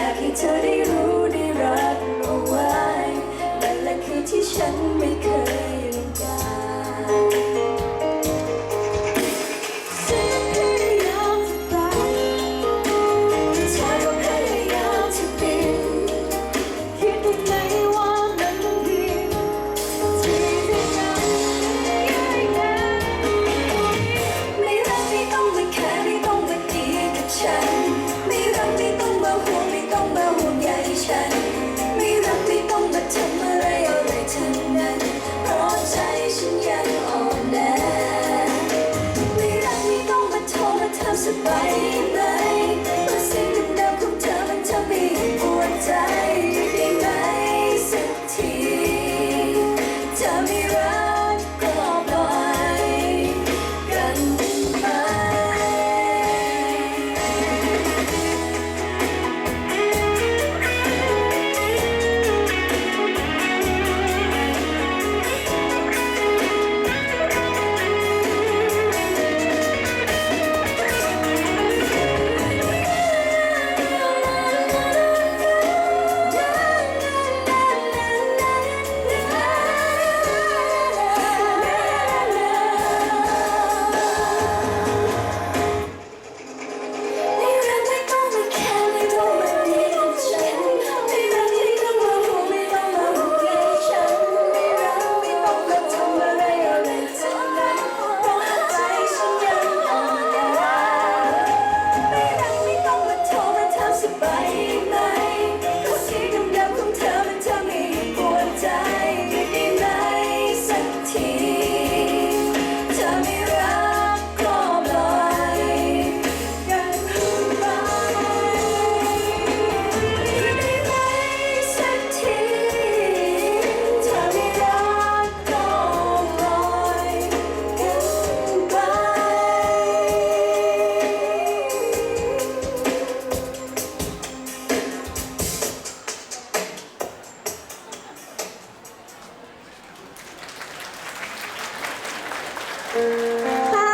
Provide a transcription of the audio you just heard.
อยากให้เธอได้รู้ได้รักเอาไว้นั่นแหละคือที่ฉันไม่ Você vai